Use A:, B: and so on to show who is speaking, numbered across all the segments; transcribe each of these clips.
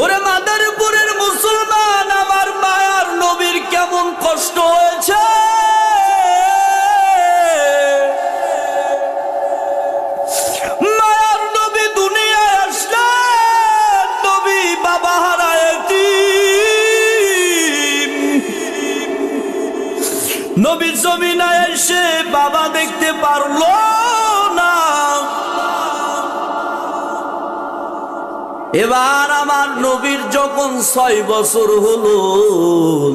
A: ওরে মাদারীপুরের মুসলমান, আমার মায়ার নবীর কেমন কষ্ট হয়েছে বাবা। নবী জমিনায় এসে বাবা দেখতে পারল এবার আমার নবীর যখন ছয় বছর হলো,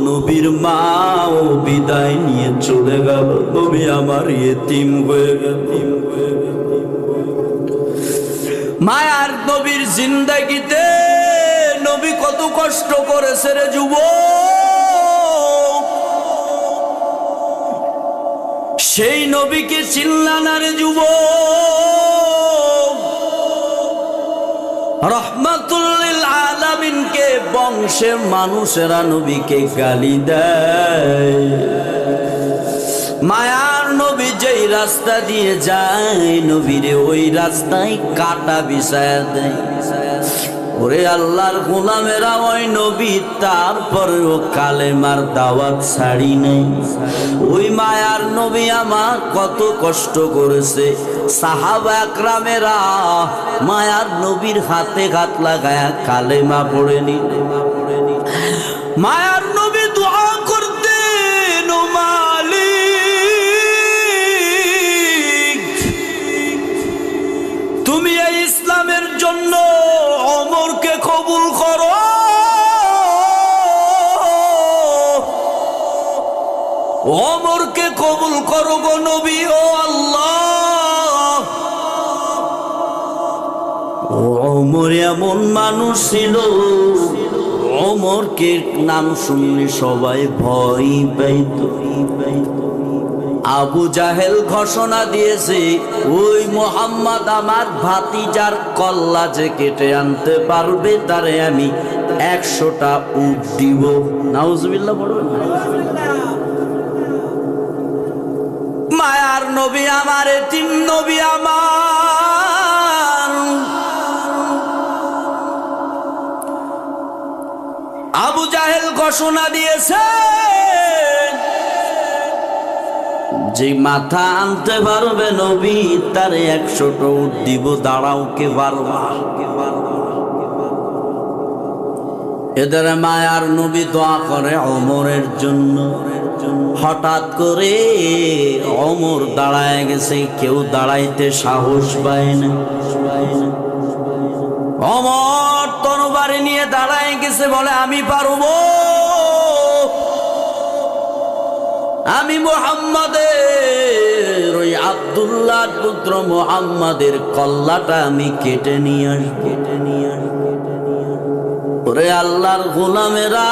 A: নবীর মাও বিদায় নিয়ে চলে গেল। নবী আমার এতিম হয়ে গেল। মায়ার নবীর জিন্দাগিতে নবী কত কষ্ট করেছে রে যুব সেই নবীকে চিল্লানারে যুবক। রহমাতুল্লিল আলামিনকে বংশের মানুষেরা নবীকে গালি দেয়। মায়ার নবী যেই রাস্তা দিয়ে যায়, নবীরে ওই রাস্তায় কাটা বিছায়া দেয়। ওরে আল্লাহর গোলামেরা, ওই নবী তারপরেও কালেমার দাওয়াত ছাড়ি নেই। ওই মায়ার নবী আমার কত কষ্ট করেছে। সাহাবা একরামেরা মায়ার নবীর হাতে হাত লাগায়া কালেমা পড়ে নিল মায়ার নবী তুমি এই ইসলামের জন্য অমরকে কবুল করো। অমরকে কবুল করো গো নবী, ও আল্লাহ। অমর এমন মানুষ ছিল, অমরকে নাম শুনলে সবাই ভয় পাইত। আবু জাহেল ঘোষণা দিয়েছে, ওই মোহাম্মদ আমার ভাতিজার কল্লা যে কেটে আনতে পারবে, তারে আমি একশোটা উট দিব নাউজবিল্লা পড়বেন না? মায়ার নবী আমার তিন নবী আমার আবু জাহেল ঘোষণা দিয়েছে যে মাথা আনতে পারবে নবী, তার একশো উট দিব, দাঁড়াও কে পারবা এদের মায়ার নবী দোয়া করে অমরের জন্য। হঠাৎ করে অমর দাঁড়ায় গেছে, কেউ দাঁড়াইতে সাহস পায় না। অমর তরবারি নিয়ে দাঁড়ায় গেছে বলে, আমি পারব? আমি মোহাম্মদের ওই আবদুল্লাহ পুত্র মোহাম্মদের কল্লাটা আমি কেটে নিয়ে আসব। কেটে নিয়ে আসব ওরে আল্লাহর গোলামেরা,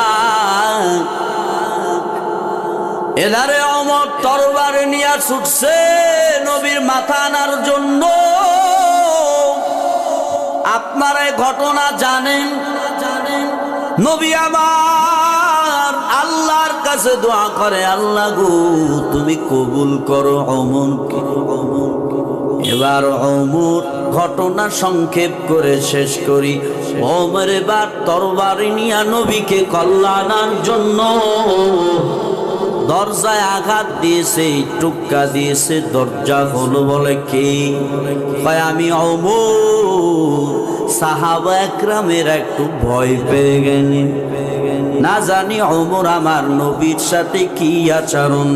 A: এধারে অমর তরবারে নিয়ে ছুটছে নবীর মাথা আনার জন্য। আপনারা ঘটনা জানেন? জানেন নবী আমার আল্লাহর কাছে দোয়া করে, আল্লাহ গো, তুমি কবুল করো অমনকে এবার অমর ঘটনা সংক্ষেপ করে শেষ করি। অমর এবার তরবারি নিয়া নবীকে কল্যাণার জন্য দরজায় আঘাত দিয়েছে, টুক্কা দিয়েছে, দরজা হলো বলে কে? কয় আমি অমর? সাহাবা একরামের একটু ভয় পেয়ে গেলেন। না জানি অমর আমার নবীর সাথে কি আচরণ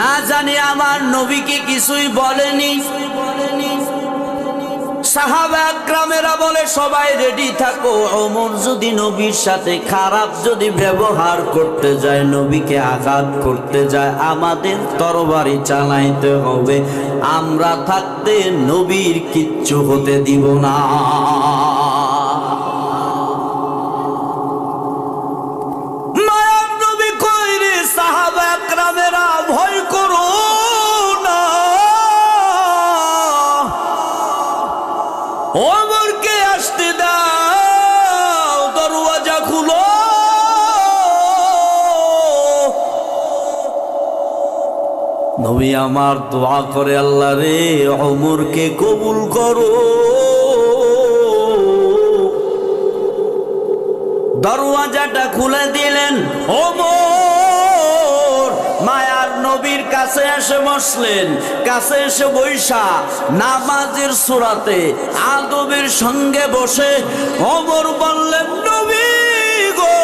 A: না জানি আমার নবীকে কিছুই বলেনি। বলে, সবাই রেডি থাকো অমর যদি নবীর সাথে খারাপ যদি ব্যবহার করতে যায়, নবীকে আঘাত করতে যায়, আমাদের তরবারি চালাইতে হবে। আমরা থাকতে নবীর কিচ্ছু হতে দিব না। ওমরকে আসতে দাও, দরওয়াজা খুলো। নবী আমার দোয়া করে আল্লাহ রে, অমরকে কবুল করো। দরওয়াজাটা খুলে দিলেন ওমর মায়া নবীর কাছে এসে বসলেন, কাছে এসে বৈশা নামাজের সুরাতে আদবের সঙ্গে বসে অমর বললেন, নবী গো,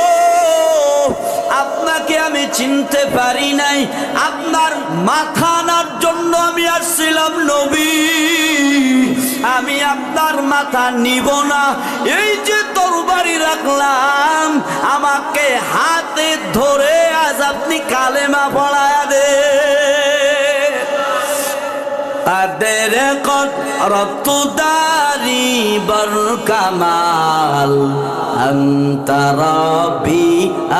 A: আপনাকে আমি চিনতে পারি নাই, আপনার মাথা আনার জন্য আমি আসছিলাম নবী। আমি আপনার মাথা নিব না। এই যে তরবারি রাখলাম, আমাকে হাতে ধরে আজ আপনি কালেমা পড়ায় দে। তাদের রক্তদারি বর কামাল অন্তরবি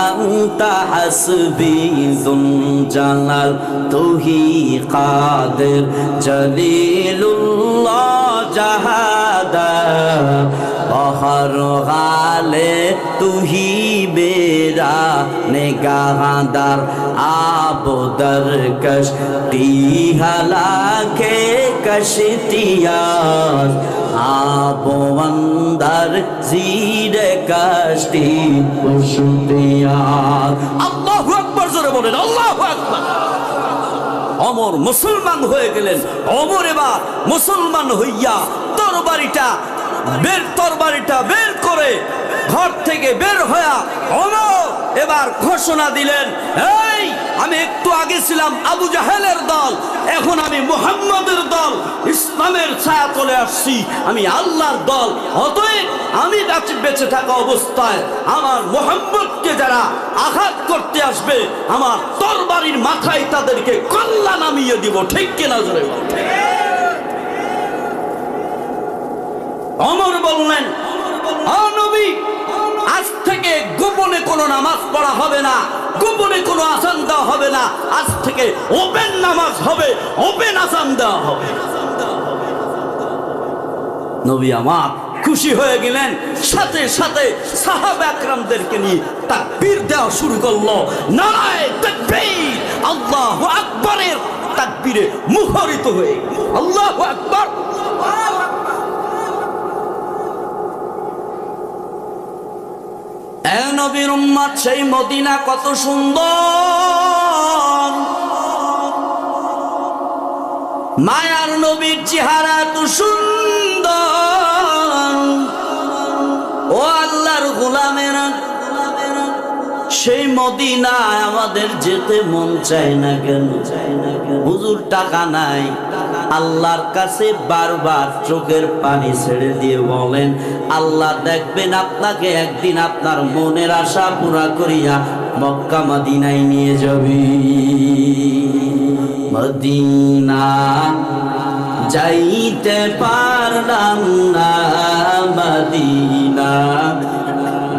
A: অন্ত হসবি জুঞ্জাল তুহি কাদের জলিলুল্লাহ। জাহাদা বহর গালে তুহি বেরা, নেগাহাদার আবদর কশতি হলাকে কষ্টিয়া আবন্দর জির কষ্টি কুশতিয়ার আল্লাহ আকবার, জোরে বলেন, আল্লাহু অমর মুসলমান হয়ে গেলেন। অমর এবার মুসলমান হইয়া তরবারিটা বের তরবারিটা বের করে ঘর থেকে বের হইয়া অমর এবার ঘোষণা দিলেন, এই, আমি একটু আগে ছিলাম আবু জাহেলের দল, এখন আমি মুহাম্মদের দল, ইসলামের ছায়া চলে আসছি, আমি আল্লাহর দল, অতএব আমি বাঁচি- বেঁচে থাকা অবস্থায় আমার মোহাম্মদকে যারা আঘাত করতে আসবে, আমার তরবারির মাথায় তাদেরকে কল্লা নামিয়ে দিব, ঠিক কিনা জোরে। অমর বললেন "ও নবী, আজ থেকে গোপনে কোনো নামাজ পড়া হবে না, গোপনে কোনো আসান দেওয়া হবে না, আজ থেকে ওপেন নামাজ হবে, ওপেন আসান দেওয়া হবে নবী আমার খুশি হয়ে গেলেন। সাথে সাথে সাহাব আকরামদেরকে নিয়ে তাকবীর দেওয়া শুরু করল। নারায় তাকবীর। আল্লাহ আকবরের তাকবীরে মুখরিত হয়ে আল্লাহ আকবর। নবীর উম্মত সেই মদিনা কত সুন্দর। মায়ার নবীর চেহারা এত সুন্দর। গোলামেরা, সেই মদিনায় আমাদের যেতে মন চায় না কেন? হুজুর, টাকা নাই। আল্লাহর কাছে বারবার চোখের পানি ছেড়ে দিয়ে বলেন, আল্লাহ দেখবেন আপনাকে একদিন আপনার মনের আশা পুরা করিয়া মক্কা মদিনায় নিয়ে যাবি। মদিনা যাইতে পারলাম না মদিনা।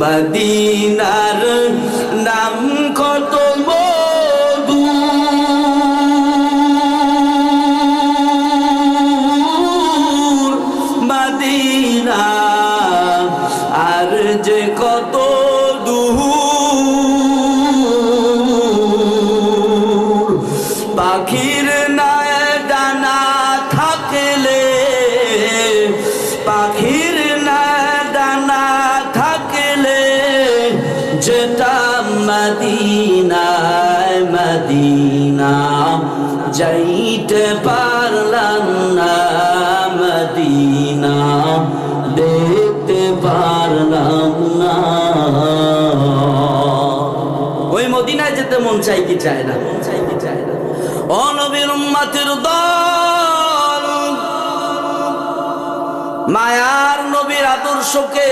A: মদিনার নাম কত যাইতে পারলাম না মদিনা, দেখতে পারলাম না। ওই মদিনায় যেতে মন চাই কি চায় না? মন চাই কি চায় না? অনবীর উম্মাতের দল, মায়ার নবীর আদর্শকে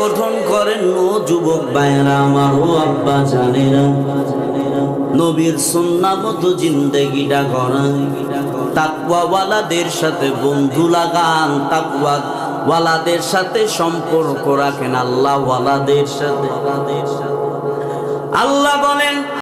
A: গঠন করেন ও যুবক ভাইয়েরা আমার ও আব্বা জানেরা। নবীর সুন্নামত জিন্দেগিটা করান তাকওয়াওয়ালাদের সাথে বন্ধু লাগান তাকওয়া ওয়ালাদের সাথে সম্পর্ক রাখেন আল্লাহ ওয়ালাদের সাথে। আল্লাহ বলেন